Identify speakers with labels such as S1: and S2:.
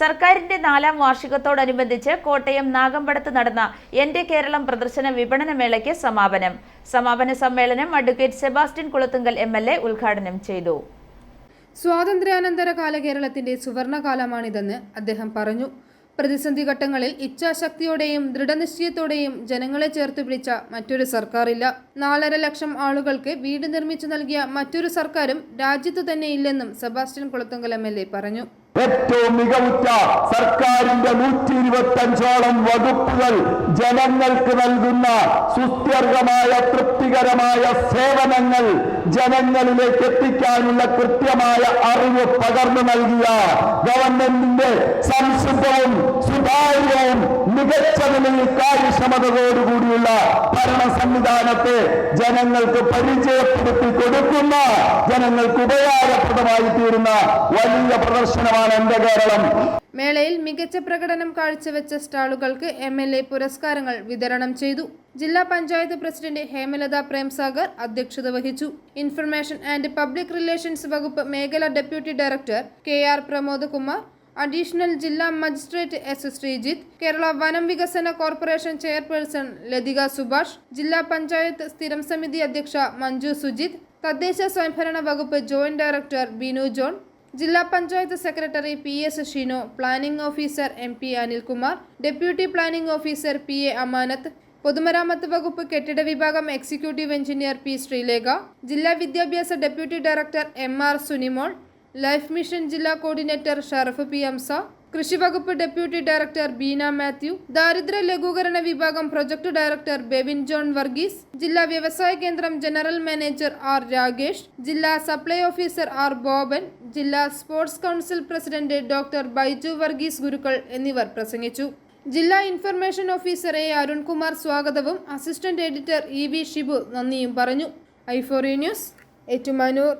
S1: സർക്കാരിന്റെ നാലാം വാർഷികത്തോടനുബന്ധിച്ച് കോട്ടയം നാഗമ്പടത്ത് നടന്ന എന്റെ കേരളം പ്രദർശന വിപണന മേളയ്ക്ക് സമാപനം. സമാപന സമ്മേളനം advocate Sebastian Kulathunkal M L A ഉദ്ഘാടനം ചെയ്തു.
S2: സ്വാതന്ത്ര്യാനന്തര കാല കേരളത്തിന്റെ സുവർണകാലമാണിതെന്ന് അദ്ദേഹം പറഞ്ഞു. പ്രതിസന്ധി ഘട്ടങ്ങളിൽ ഇച്ഛാശക്തിയോടെയും ദൃഢനിശ്ചയത്തോടെയും ജനങ്ങളെ ചേർത്ത് പിടിച്ച മറ്റൊരു സർക്കാരില്ല. നാലര ലക്ഷം ആളുകൾക്ക് വീട് നിർമ്മിച്ചു നൽകിയ മറ്റൊരു സർക്കാരും രാജ്യത്ത് തന്നെ ഇല്ലെന്നും സെബാസ്റ്റ്യൻ കുളത്തുങ്കൽ എ പറഞ്ഞു.
S3: ഏറ്റവും മികവുറ്റ സർക്കാരിന്റെ നൂറ്റി ഇരുപത്തഞ്ചോളം വകുപ്പുകൾ ജനങ്ങൾക്ക് നൽകുന്ന സുസ്ഥിരമായ തൃപ്തികരമായ സേവനങ്ങൾ ജനങ്ങളിലേക്ക് എത്തിക്കാനുള്ള കൃത്യമായ അറിവ് പകർന്നു നൽകിയ ഗവൺമെന്റിന്റെ സംശുദ്ധവും സുതാര്യവും മികച്ച നിലയിൽ കാര്യക്ഷമതയോടുകൂടിയുള്ള ഭരണ സംവിധാനത്തെ ജനങ്ങൾക്ക് പരിചയപ്പെടുത്തി കൊടുക്കുന്ന ജനങ്ങൾക്ക് ഉപകാരപ്രദമായി തീരുന്ന വലിയ പ്രദർശനമാണ് എന്റെ കേരളം.
S2: മേളയിൽ മികച്ച പ്രകടനം കാഴ്ചവെച്ച സ്റ്റാളുകൾക്ക് എം എൽ എ പുരസ്കാരങ്ങൾ വിതരണം ചെയ്തു. ജില്ലാ പഞ്ചായത്ത് പ്രസിഡന്റ് ഹേമലത പ്രേംസാഗർ അധ്യക്ഷത വഹിച്ചു. ഇൻഫർമേഷൻ ആൻഡ് പബ്ലിക് റിലേഷൻസ് വകുപ്പ് മേഖല deputy director K R Pramodakumar additional ജില്ലാ മജിസ്ട്രേറ്റ് എസ് ശ്രീജിത്ത് കേരള വനം വികസന കോർപ്പറേഷൻ ചെയർപേഴ്സൺ ലതിക സുഭാഷ് ജില്ലാ പഞ്ചായത്ത് സ്ഥിരം സമിതി അധ്യക്ഷ മഞ്ജു സുജിത് തദ്ദേശ സ്വയംഭരണ വകുപ്പ് ജോയിന്റ് ഡയറക്ടർ ബിനു ജോൺ ജില്ലാ panchayat secretary P S Shinu planning officer M P Anilkumar deputy planning officer P A Amanath പൊതുമരാമത്ത് വകുപ്പ് കെട്ടിട വിഭാഗം എക്സിക്യൂട്ടീവ് എഞ്ചിനീയർ പി ശ്രീലേഖ ജില്ലാ വിദ്യാഭ്യാസ deputy director M R Sunimol life mission ജില്ലാ കോർഡിനേറ്റർ ഷറഫ് പി അംസ കൃഷി വകുപ്പ് ഡെപ്യൂട്ടി ഡയറക്ടർ ബീന മാത്യു ദാരിദ്ര്യ ലഘൂകരണ വിഭാഗം project director Bevin John Varghese ജില്ലാ വ്യവസായ കേന്ദ്രം ജനറൽ മാനേജർ ആർ രാകേഷ് ജില്ലാ സപ്ലൈ ഓഫീസർ ആർ ബോബൻ ജില്ലാ sports council president doctor Baiju Varghese Gurukkal എന്നിവർ പ്രസംഗിച്ചു. ജില്ലാ ഇൻഫർമേഷൻ ഓഫീസർ എ അരുൺകുമാർ സ്വാഗതവും assistant editor E V Shibu നന്ദിയും പറഞ്ഞു. ഐഫോറി ന്യൂസ് ഏറ്റുമാനൂർ.